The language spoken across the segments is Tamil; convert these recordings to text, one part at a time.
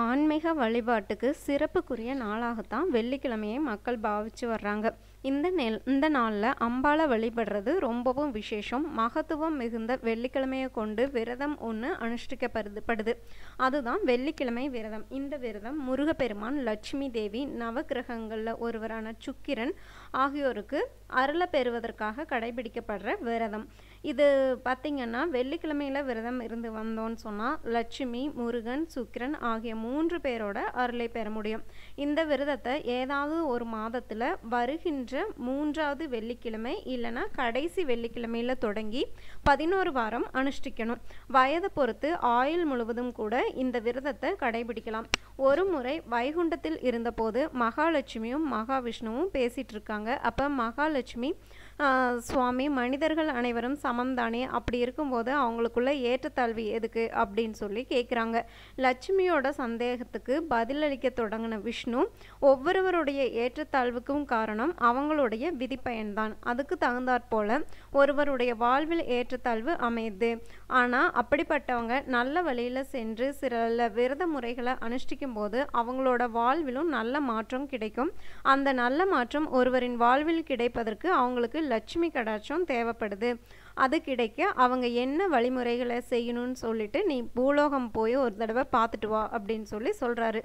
ஆன்மீக வழிபாட்டுக்கு சிறப்புக்குரிய நாளாகத்தான் வெள்ளிக்கிழமையை மக்கள் பாவிச்சு வர்றாங்க. இந்த நெல் இந்த நாளில் அம்பாளை வழிபடுறது ரொம்பவும் விசேஷம். மகத்துவம் மிகுந்த வெள்ளிக்கிழமையை கொண்டு விரதம் ஒன்று அனுஷ்டிக்கப்படுது. அதுதான் வெள்ளிக்கிழமை விரதம். இந்த விரதம் முருகப்பெருமான் லட்சுமி தேவி நவக்கிரகங்களில் ஒருவரான சுக்கிரன் ஆகியோருக்கு அருளை பெறுவதற்காக கடைபிடிக்கப்படுற விரதம். இது பார்த்திங்கன்னா வெள்ளிக்கிழமையில் விரதம் இருந்து வந்தோன்னு சொன்னால் லட்சுமி முருகன் சுக்கிரன் ஆகிய மூன்று பேரோட அருளை பெற முடியும். இந்த விரதத்தை ஏதாவது ஒரு மாதத்தில் வருகின்ற மூன்றாவது வெள்ளிக்கிழமை இல்லைன்னா கடைசி வெள்ளிக்கிழமையில் தொடங்கி பதினோரு வாரம் அனுஷ்டிக்கணும். வயதை பொறுத்து ஆயுள் முழுவதும் கூட இந்த விரதத்தை கடைபிடிக்கலாம். ஒரு முறை வைகுண்டத்தில் இருந்தபோது மகாலட்சுமியும் மகாவிஷ்ணுவும் பேசிகிட்டு இருக்காங்க. அப்போ மகாலட்சுமி சுவாமி மனிதர்கள் அனைவரும் சமம்தானே? அப்படி இருக்கும்போது அவங்களுக்குள்ள ஏற்றத்தாழ்வு எதுக்கு அப்படின்னு சொல்லி கேட்குறாங்க லட்சுமியோட சந்தேகத்துக்கு பதிலளிக்க தொடங்கின விஷ்ணு ஒவ்வொருவருடைய ஏற்றத்தாழ்வுக்கும் காரணம் அவங்களுடைய விதிப்பயன்தான். அதுக்கு தகுந்தாற் போல ஒருவருடைய வாழ்வில் ஏற்றத்தாழ்வு அமையுது. ஆனால் அப்படிப்பட்டவங்க நல்ல வழியில் சென்று சில விரத முறைகளை அனுஷ்டிக்கும் போது அவங்களோட வாழ்விலும் நல்ல மாற்றம் கிடைக்கும். அந்த நல்ல மாற்றம் ஒருவரின் வாழ்வில் கிடைப்பதற்கு அவங்களுக்கு லட்சுமி கடாட்சம் தேவைப்படுது. அது கிடைக்க அவங்க என்ன வழிமுறைகளை செய்யணும்னு சொல்லிட்டு நீ பூலோகம் போய் ஒரு தடவை பார்த்துட்டு வா அப்படின்னு சொல்லி சொல்கிறாரு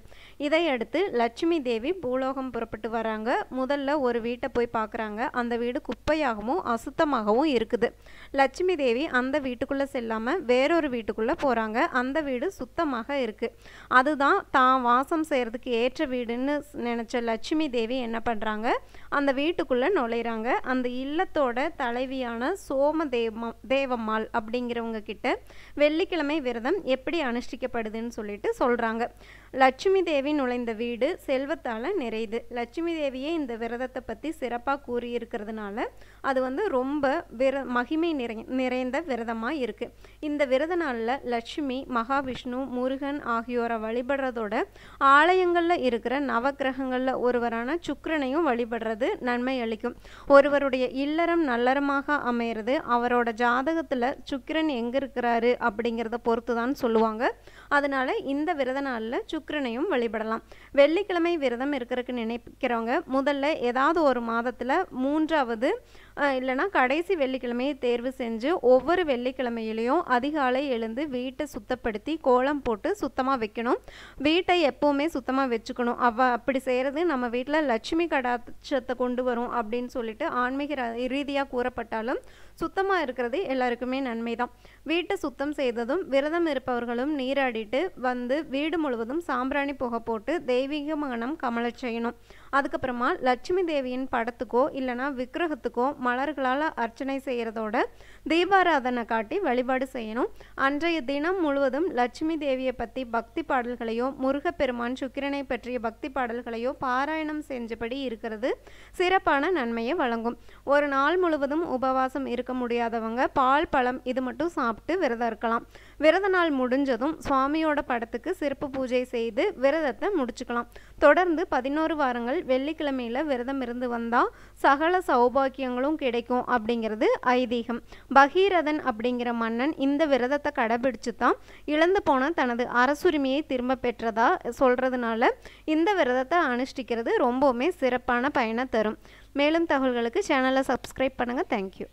இதையடுத்து லட்சுமி தேவி பூலோகம் புறப்பட்டு வராங்க. முதல்ல ஒரு வீட்டை போய் பார்க்குறாங்க. அந்த வீடு குப்பையாகவும் அசுத்தமாகவும் இருக்குது. லட்சுமி தேவி அந்த வீட்டுக்குள்ளே செல்லாமல் வேறொரு வீட்டுக்குள்ளே போகிறாங்க அந்த வீடு சுத்தமாக இருக்குது அதுதான் தான் வாசம் செய்கிறதுக்கு ஏற்ற வீடுன்னு நினச்ச லட்சுமி தேவி என்ன பண்ணுறாங்க அந்த வீட்டுக்குள்ளே நுழையிறாங்க. அந்த இல்லத்தோட தலைவியான சோமதேவி தேவ தேவம்மாள் அப்படிங்கிறவங்க கிட்ட வெள்ளிக்கிழமை விரதம் எப்படி அனுஷ்டிக்கப்படுதுன்னு சொல்லிட்டு சொல்கிறாங்க லட்சுமி தேவி நுழைந்த வீடு செல்வத்தால் நிறையுது. லட்சுமி தேவியே இந்த விரதத்தை பற்றி சிறப்பாக கூறியிருக்கிறதுனால அது வந்து ரொம்ப விர மகிமை நிறை நிறைந்த விரதமாக இருக்குது இந்த விரத நாளில் லட்சுமி மகாவிஷ்ணு முருகன் ஆகியோரை வழிபடுறதோட ஆலயங்களில் இருக்கிற நவக்கிரகங்களில் ஒருவரான சுக்கரனையும் வழிபடுறது நன்மை அளிக்கும். ஒருவருடைய இல்லறம் நல்லறமாக அமையிறது அவர் அவரோட ஜாதகத்தில் சுக்கிரன் எங்கே இருக்கிறாரு அப்படிங்கிறத பொறுத்து தான் சொல்லுவாங்க. அதனால் இந்த விரத நாளில் சுக்கிரனையும் வழிபடலாம். வெள்ளிக்கிழமை விரதம் இருக்கிறதுக்கு நினைக்கிறவங்க முதல்ல ஏதாவது ஒரு மாதத்தில் மூன்றாவது இல்லைனா இல்லைன்னா கடைசி வெள்ளிக்கிழமையை தேர்வு செஞ்சு ஒவ்வொரு வெள்ளிக்கிழமையிலையும் அதிகாலை எழுந்து வீட்டை சுத்தப்படுத்தி கோலம் போட்டு சுத்தமாக வைக்கணும். வீட்டை எப்போவுமே சுத்தமாக வச்சுக்கணும். அவ அப்படி செய்கிறது நம்ம வீட்டில் லட்சுமி கடாட்சத்தை கொண்டு வரும் அப்படின்னு சொல்லிட்டு ஆன்மீக ரீதியாக கூறப்பட்டாலும் சுத்தமாக இருக்கிறது எல்லாருக்குமே நன்மை தான் வீட்டை சுத்தம் செய்ததும் விரதம் இருப்பவர்களும் நீராடிட்டு வந்து வீடு முழுவதும் சாம்பிராணி புகை போட்டு தெய்வீக மனம் கமலச் செய்யணும். அதுக்கப்புறமா லட்சுமி தேவியின் படத்துக்கோ இல்லைன்னா விக்கிரகத்துக்கோ மலர்களால் அர்ச்சனை செய்கிறதோட தீபாராதனை காட்டி வழிபாடு செய்யணும். அன்றைய தினம் முழுவதும் லட்சுமி தேவியை பற்றி பக்தி பாடல்களையோ முருகப்பெருமான் சுக்கிரனை பற்றிய பக்தி பாடல்களையோ பாராயணம் செஞ்சபடி இருக்கிறது சிறப்பான நன்மையை வழங்கும். ஒரு நாள் முழுவதும் உபவாசம் இருக்க இருக்க முடியாதவங்க பால் பழம் இது மட்டும் சாப்பிட்டு விரதம் இருக்கலாம். விரத நாள் முடிஞ்சதும் சுவாமியோட படத்துக்கு சிறப்பு பூஜை செய்து விரதத்தை முடிச்சுக்கலாம். தொடர்ந்து பதினோரு வாரங்கள் வெள்ளிக்கிழமையில் விரதம் இருந்து வந்தால் சகல சௌபாக்கியங்களும் கிடைக்கும் அப்படிங்கிறது ஐதீகம். பகீரதன் அப்படிங்கிற மன்னன் இந்த விரதத்தை கடைபிடிச்சு தான் இழந்து போன தனது அரசுரிமையை திரும்ப பெற்றதா சொல்கிறதுனால இந்த விரதத்தை அனுஷ்டிக்கிறது ரொம்பவுமே சிறப்பான பயனை தரும். மேலும் தகவல்களுக்கு சேனலை சப்ஸ்கிரைப் பண்ணுங்கள் தேங்க்யூ